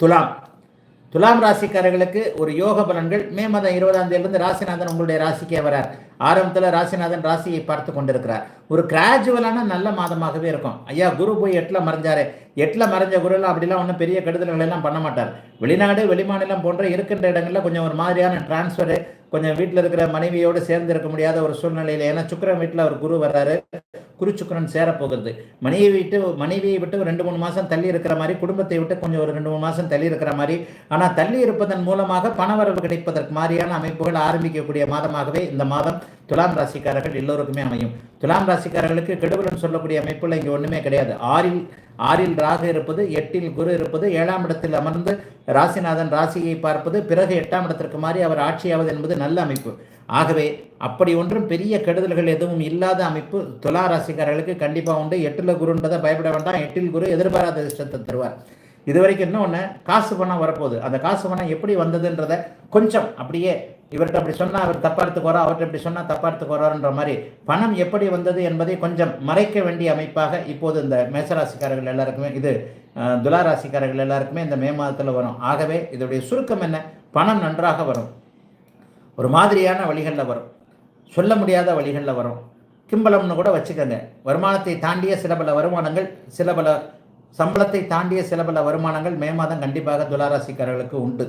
துலாம். துலாம் ராசிக்காரர்களுக்கு ஒரு யோக பலன்கள் மே மாதம் இருபதாம் தேதியிலிருந்து ராசிநாதன் உங்களுடைய ராசிக்கே வரார். ஆரம்பத்தில் ராசிநாதன் ராசியை பார்த்து கொண்டிருக்கிறார். ஒரு கிராஜுவலான நல்ல மாதமாகவே இருக்கும். ஐயா குரு போய் எட்டில் மறைஞ்சாரு. எட்டில் மறைஞ்ச குருலாம் அப்படிலாம் ஒன்றும் பெரிய கெடுதல்கள் எல்லாம் பண்ண மாட்டார். வெளிநாடு வெளிமாநிலம் போன்ற இருக்கின்ற இடங்களில் கொஞ்சம் ஒரு மாதிரியான டிரான்ஸ்ஃபரு கொஞ்சம் வீட்டில் இருக்கிற மனைவியோடு சேர்ந்து இருக்க முடியாத ஒரு சூழ்நிலையில் ஏன்னா சுக்கரன் வீட்டில் அவர் குரு வர்றாரு. குருச்சுக்கரன் சேரப்போகிறது. மனைவியை விட்டு மனைவியை விட்டு ஒரு ரெண்டு மூணு மாதம் தள்ளி இருக்கிற மாதிரி குடும்பத்தை விட்டு கொஞ்சம் ஒரு ரெண்டு மூணு மாதம் தள்ளி இருக்கிற மாதிரி ஆனால் தள்ளி இருப்பதன் மூலமாக பணவரவு கிடைப்பதற்கு மாதிரியான அமைப்புகள் ஆரம்பிக்கக்கூடிய மாதமாகவே இந்த மாதம் துலாம் ராசிக்காரர்கள் எல்லோருக்குமே அமையும். துலாம் ராசிக்காரர்களுக்கு கெடுவலன் சொல்லக்கூடிய அமைப்புகள் இங்கே ஒன்றுமே கிடையாது. ஆறில் ஆறில் ராகு இருப்பது எட்டில் குரு இருப்பது ஏழாம் இடத்தில் அமர்ந்து ராசிநாதன் ராசியை பார்ப்பது பிறகு எட்டாம் இடத்திற்கு மாறி அவர் ஆட்சியாவது என்பது நல்ல அமைப்பு. ஆகவே அப்படி ஒன்றும் பெரிய கெடுதல்கள் எதுவும் இல்லாத அமைப்பு துலா ராசிக்காரர்களுக்கு கண்டிப்பாக உண்டு. எட்டில் குருன்றதை பயப்பட வேண்டாம். எட்டில் குரு எதிர்பாராத அதிர்ஷ்டத்தை தருவார். இது வரைக்கும் இன்னொன்று காசு பணம் வரப்போகுது. அந்த காசு பணம் எப்படி வந்ததுன்றத கொஞ்சம் அப்படியே இவர்கிட்ட அப்படி சொன்னால் அவர் தப்பாக எடுத்துக்கோரா அவர்கிட்ட இப்படி சொன்னால் தப்பா மாதிரி பணம் எப்படி வந்தது என்பதை கொஞ்சம் மறைக்க வேண்டிய அமைப்பாக இப்போது இந்த மேசராசிக்காரர்கள் எல்லாருக்குமே இது துலாராசிக்காரர்கள் துலா ராசிக்காரர்கள் எல்லாருக்குமே இந்த மே மாதத்தில் வரும். ஆகவே இதோடைய சுருக்கம் என்ன? பணம் நன்றாக வரும். ஒரு மாதிரியான வழிகளில் வரும். சொல்ல முடியாத வழிகளில் வரும். கிம்பளம்னு கூட வச்சுக்கோங்க. வருமானத்தை தாண்டிய சில பல வருமானங்கள் சில பல சம்பளத்தை தாண்டிய சில பல வருமானங்கள் மே மாதம் கண்டிப்பாக துளாராசிக்காரர்களுக்கு உண்டு.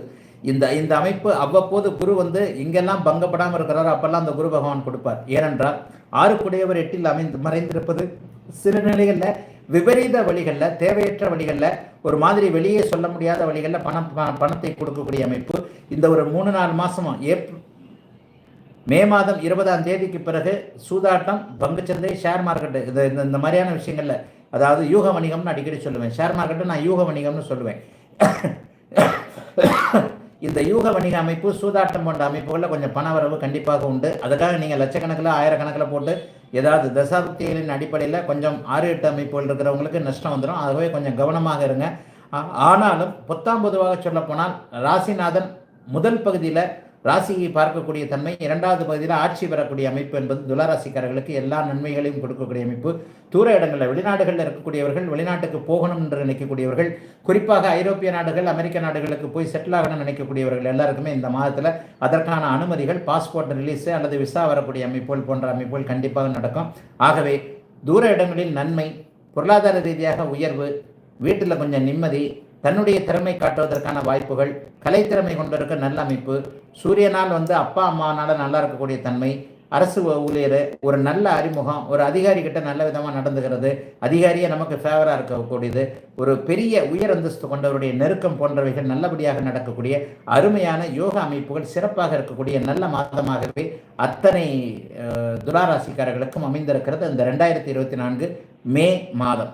இந்த இந்த அமைப்பு அவ்வப்போது குரு வந்து இங்கெல்லாம் பங்கப்படாமல் இருக்கிறாரோ அப்பெல்லாம் அந்த குரு பகவான் கொடுப்பார். ஏனென்றால் ஆறுக்குடையவர் எட்டில் அமைந்து மறைந்திருப்பது சில நிலைகளில் விபரீத வழிகளில் தேவையற்ற வழிகளில் ஒரு மாதிரி வெளியே சொல்ல முடியாத வழிகளில் பணம் பணத்தை கொடுக்கக்கூடிய அமைப்பு. இந்த ஒரு மூணு நாலு மாதமும் ஏப் மே மாதம் இருபதாம் தேதிக்கு பிறகு சூதாட்டம் பங்குச்சந்தை ஷேர் மார்க்கெட்டு இது இந்த மாதிரியான விஷயங்களில் அதாவது யூக வணிகம்னு அடிக்கடி சொல்லுவேன். ஷேர் மார்க்கெட்டை நான் யூக வணிகம்னு சொல்லுவேன். இந்த யூக வணிக அமைப்பு சூதாட்டம் போன்ற அமைப்புகளில் கொஞ்சம் பண வரவு கண்டிப்பாக உண்டு. அதுக்காக நீங்கள் லட்சக்கணக்கில் ஆயிரக்கணக்கில் போட்டு ஏதாவது தசாப்திகளின் அடிப்படையில் கொஞ்சம் ஆறு எட்டு அமைப்புகள் இருக்கிறவங்களுக்கு நஷ்டம் வந்துடும் ஆகவே கொஞ்சம் கவனமாக இருங்க. ஆனாலும் பொத்தாம் பொதுவாக சொல்லப்போனால் ராசிநாதன் முதல் பகுதியில் ராசியை பார்க்கக்கூடிய தன்மை இரண்டாவது பகுதியில் ஆட்சி பெறக்கூடிய அமைப்பு என்பது துளராசிக்காரர்களுக்கு எல்லா நன்மைகளையும் கொடுக்கக்கூடிய அமைப்பு. தூர இடங்களில் வெளிநாடுகளில் இருக்கக்கூடியவர்கள் வெளிநாட்டுக்கு போகணும் என்று நினைக்கக்கூடியவர்கள் குறிப்பாக ஐரோப்பிய நாடுகள் அமெரிக்க நாடுகளுக்கு போய் செட்டில் ஆகணும்னு நினைக்கக்கூடியவர்கள் எல்லாருக்குமே இந்த மாதத்தில் அதற்கான அனுமதிகள் பாஸ்போர்ட் ரிலீஸு அல்லது விசா வரக்கூடிய அமைப்புகள் போன்ற அமைப்புகள் கண்டிப்பாக நடக்கும். ஆகவே தூர இடங்களில் நன்மை பொருளாதார ரீதியாக உயர்வு வீட்டில் கொஞ்சம் நிம்மதி தன்னுடைய திறமை காட்டுவதற்கான வாய்ப்புகள் கலைத்திறமை கொண்டிருக்க நல்ல அமைப்பு சூரியனால் வந்து அப்பா அம்மானால் நல்லா இருக்கக்கூடிய தன்மை அரசு ஊழியர் ஒரு நல்ல அறிமுகம் ஒரு அதிகாரி கிட்ட நல்ல விதமாக நடந்துகிறது அதிகாரியை நமக்கு ஃபேவராக இருக்கக்கூடியது ஒரு பெரிய உயர் அந்தஸ்து கொண்டவருடைய நெருக்கம் போன்றவைகள் நல்லபடியாக நடக்கக்கூடிய அருமையான யோகா அமைப்புகள் சிறப்பாக இருக்கக்கூடிய நல்ல மாதமாகவே அத்தனை துலாராசிக்காரர்களுக்கும் துளாராசிக்காரர்களுக்கும் அமைந்திருக்கிறது இந்த ரெண்டாயிரத்தி இருபத்தி நான்கு மே மாதம்.